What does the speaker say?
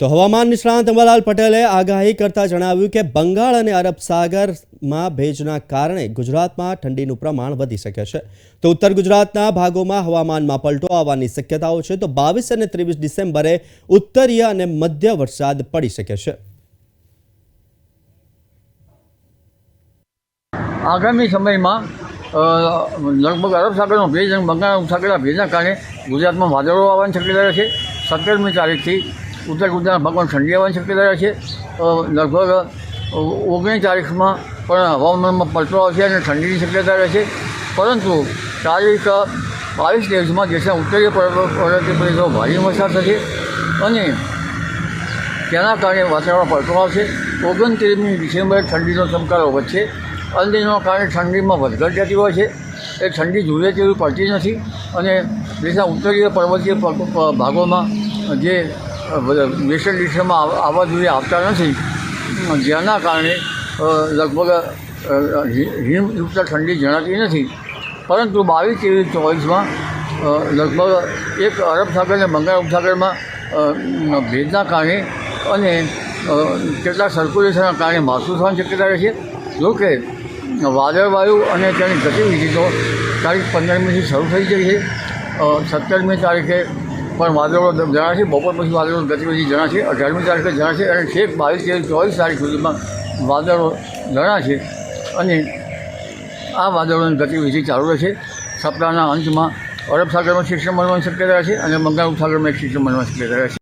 તો હવામાન નિષ્ણાંત અંબાલાલ પટેલે આગાહી કરતા જણાવ્યું કે બંગાળ અને અરબ સાગરમાં ભેજના કારણે ગુજરાતમાં ઠંડીનું પ્રમાણ વધી શકે છે. તો ઉત્તર ગુજરાતના ભાગોમાં હવામાનમાં પલટો આવવાની શક્યતાઓ છે. તો બાવીસ અને ત્રેવીસ ડિસેમ્બરે ઉત્તરીય અને મધ્ય વરસાદ પડી શકે છે. આગામી સમયમાં લગભગ અરબ સાગરનો ભેજ અને બંગાળ સાગરના ભેજના કારણે ગુજરાતમાં વાદળો આવવાની શક્યતા છે. સત્તરમી તારીખથી ઉત્તર ગુજરાતના ભાગમાં ઠંડી આવવાની શક્યતા રહે છે લગભગ ઓગણીસ તારીખમાં પણ હવામાનમાં પલટો આવશે અને ઠંડીની શક્યતા રહે છે. પરંતુ તારીખ બાવીસ દિવસમાં દેશના ઉત્તરીય પર્વતીય પ્રદેશો ભારે વરસાદ થશે અને તેના કારણે વાતાવરણ પલટો આવશે. ઓગણત્રીસમી ડિસેમ્બરે ઠંડીનો ચમકારો વધશે. અલ્નીના કારણે ઠંડીમાં વધઘટ જતી હોય છે. એ ઠંડી જુએ તેવી પડતી નથી. અને દેશના ઉત્તરીય પર્વતીય ભાગોમાં જે વેસ્ટર્ન ડિસ્ટ્રિક્ટમાં આવ- આવવા જોઈએ આપતા નથી. જેના કારણે લગભગ હિમયુક્ત ઠંડી જણાતી નથી. પરંતુ બાવીસ ત્રેવીસ ચોવીસમાં લગભગ એક અરબ સાગર અને બંગાળ ઉપસાગરમાં ભેજના કારણે અને કેટલાક સર્ક્યુલેશનના કારણે માવઠું થવાની શક્યતા રહે છે. જોકે વાદળવાયુ અને તેની ગતિવિધિ તો તારીખ પંદરમીથી શરૂ થઈ ગઈ છે. સત્તરમી તારીખે પણ વાદળો જણાશે બપોર પછી વાદળો ગતિવિધિ જણાશે અઢારમી તારીખે જણાશે અને છેક બાવીસ ત્રેવીસ ચોવીસ તારીખ સુધીમાં વાદળો જણાશે અને આ વાદળોની ગતિવિધિ ચાલુ રહેશે. સપ્તાહના અંતમાં અરબ સાગરમાં શિક્ષણ બનવાની શક્યતા છે અને બંગાળ ઉપસાગરમાં એક શિક્ષણ બનવાની શક્યતા રહેશે.